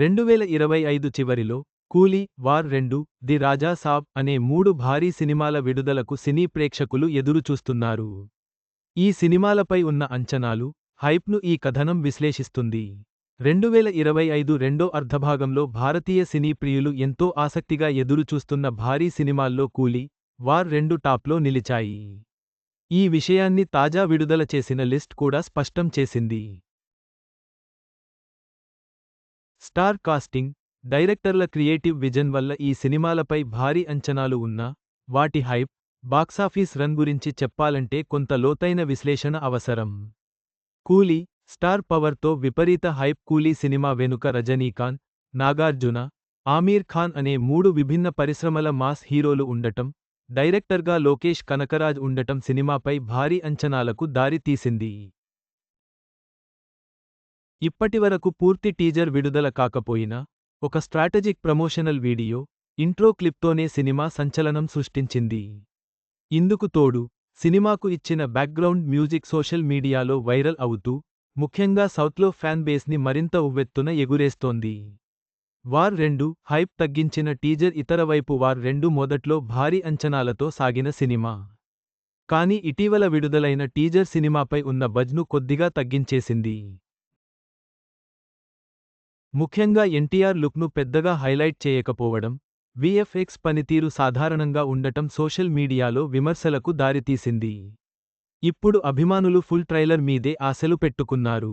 రెండువేల ఇరవై ఐదు చివరిలో కూలీ వార్ రెండు ది రాజా సాబ్ అనే మూడు భారీ సినిమాల విడుదలకు సినీ ప్రేక్షకులు ఎదురుచూస్తున్నారు. ఈ సినిమాలపై ఉన్న అంచనాలు హైప్ను ఈ కథనం విశ్లేషిస్తుంది. రెండువేల ఇరవై ఐదు రెండో అర్ధభాగంలో భారతీయ సినీ ప్రియులు ఎంతో ఆసక్తిగా ఎదురుచూస్తున్న భారీ సినిమాల్లో కూలీ వార్ రెండు టాప్లో నిలిచాయి. ఈ విషయాన్ని తాజా విడుదల చేసిన లిస్ట్ కూడా స్పష్టం చేసింది. స్టార్ కాస్టింగ్ డైరెక్టర్ల క్రియేటివ్ విజన్ వల్ల ఈ సినిమాలపై భారీ అంచనాలు ఉన్నా వాటి హైప్ బాక్సాఫీస్ రన్ గురించి చెప్పాలంటే కొంత లోతైన విశ్లేషణ అవసరం. కూలీ స్టార్ పవర్తో విపరీత హైప్ కూలీ సినిమా వెనుక రజనీకాంత్ నాగార్జున ఆమీర్ ఖాన్ అనే మూడు విభిన్న పరిశ్రమల మాస్ హీరోలు ఉండటం డైరెక్టర్గా లోకేష్ కనకరాజ్ ఉండటం సినిమాపై భారీ అంచనాలకు దారి తీసింది ఇప్పటివరకు పూర్తి టీజర్ విడుదల కాకపోయినా ఒక స్ట్రాటజిక్ ప్రమోషనల్ వీడియో ఇంట్రో క్లిప్తోనే సినిమా సంచలనం సృష్టించింది. ఇందుకు తోడు సినిమాకు ఇచ్చిన బ్యాక్గ్రౌండ్ మ్యూజిక్ సోషల్ మీడియాలో వైరల్ అవుతూ ముఖ్యంగా సౌత్లో ఫ్యాన్ బేస్ని మరింత ఉవ్వెత్తున ఎగురేస్తోంది. వార్ రెండు హైప్ తగ్గించిన టీజర్ ఇతర వైపు వార్ రెండు మొదట్లో భారీ అంచనాలతో సాగిన సినిమా. కానీ ఇటీవల విడుదలైన టీజర్ సినిమాపై ఉన్న బజ్ను కొద్దిగా తగ్గించేసింది. ముఖ్యంగా ఎన్టీఆర్ లుక్ను పెద్దగా హైలైట్ చేయకపోవడం విఎఫ్ఎక్స్ పనితీరు సాధారణంగా ఉండటం సోషల్ మీడియాలో విమర్శలకు దారితీసింది. ఇప్పుడు అభిమానులు ఫుల్ ట్రైలర్ మీదే ఆశలు పెట్టుకున్నారు.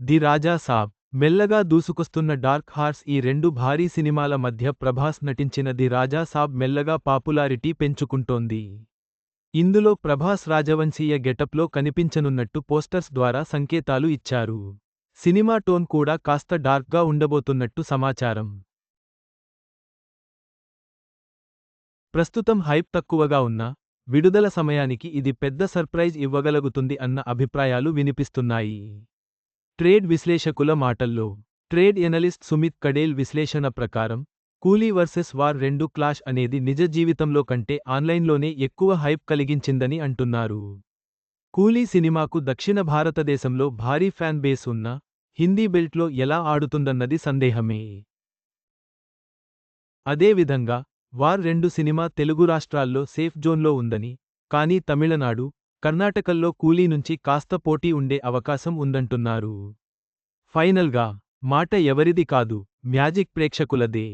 ది రాజా సాబ్ మెల్లగా దూసుకొస్తున్న డార్క్ హార్స్ ఈ రెండు భారీ సినిమాల మధ్య ప్రభాస్ నటించిన ది రాజా సాబ్ మెల్లగా పాపులారిటీ పెంచుకుంటోంది. ఇందులో ప్రభాస్ రాజవంశీయ గెటప్లో కనిపించనున్నట్టు పోస్టర్స్ ద్వారా సంకేతాలు ఇచ్చారు. సినిమా టోన్ కూడా కాస్త డార్క్గా ఉండబోతున్నట్టు సమాచారం. ప్రస్తుతం హైప్ తక్కువగా ఉన్నా విడుదల సమయానికి ఇది పెద్ద సర్ప్రైజ్ ఇవ్వగలుగుతుంది అన్న అభిప్రాయాలు వినిపిస్తున్నాయి. ట్రేడ్ విశ్లేషకుల మాటల్లో ట్రేడ్ ఎనలిస్ట్ సుమిత్ కడేల్ విశ్లేషణ ప్రకారం కూలీ వర్సెస్ వార్ రెండు క్లాష్ అనేది నిజ జీవితంలో కంటే ఆన్లైన్లోనే ఎక్కువ హైప్ కలిగించిందని అంటున్నారు. కూలీ సినిమాకు దక్షిణ భారతదేశంలో భారీ ఫ్యాన్ బేస్ ఉన్నా హిందీ బెల్ట్లో ఎలా ఆడుతుందన్నది సందేహమే. అదేవిధంగా వార్ రెండు సినిమా తెలుగు రాష్ట్రాల్లో సేఫ్ జోన్లో ఉందని కానీ తమిళనాడు కర్ణాటకల్లో కూలీ నుంచి కాస్త పోటీ ఉండే అవకాశం ఉందంటున్నారు. ఫైనల్గా మాట ఎవరిది కాదు మ్యాజిక్ ప్రేక్షకులదే.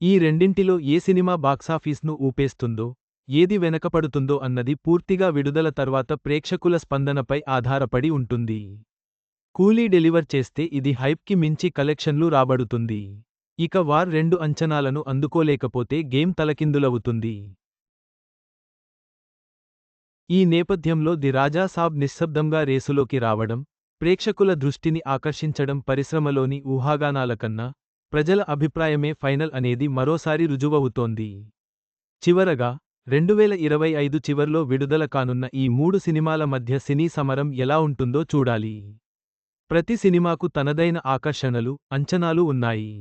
ఈ రెండింటిలో ఏ సినిమా బాక్సాఫీస్ను ఊపేస్తుందో ఏది వెనకపడుతుందో అన్నది పూర్తిగా విడుదల తర్వాత ప్రేక్షకుల స్పందనపై ఆధారపడి ఉంటుంది. కూలీ డెలివర్ చేస్తే ఇది హైప్కి మించి కలెక్షన్లు రాబడుతుంది. ఇక వార్ రెండు అంచనాలను అందుకోలేకపోతే గేమ్ తలకిందులవుతుంది. ఈ నేపథ్యంలో ది రాజా సాబ్ నిశ్శబ్దంగా రేసులోకి రావడం ప్రేక్షకుల దృష్టిని ఆకర్షించడం పరిశ్రమలోని ఊహాగానాల కన్నా ప్రజల అభిప్రాయమే ఫైనల్ అనేది మరోసారి రుజువవుతోంది. చివరగా రెండువేల ఇరవై ఐదు చివర్లో విడుదల కానున్న ఈ మూడు సినిమాల మధ్య సినీ సమరం ఎలా ఉంటుందో చూడాలి. ప్రతి సినిమాకు తనదైన ఆకర్షణలు అంచనాలు ఉన్నాయి.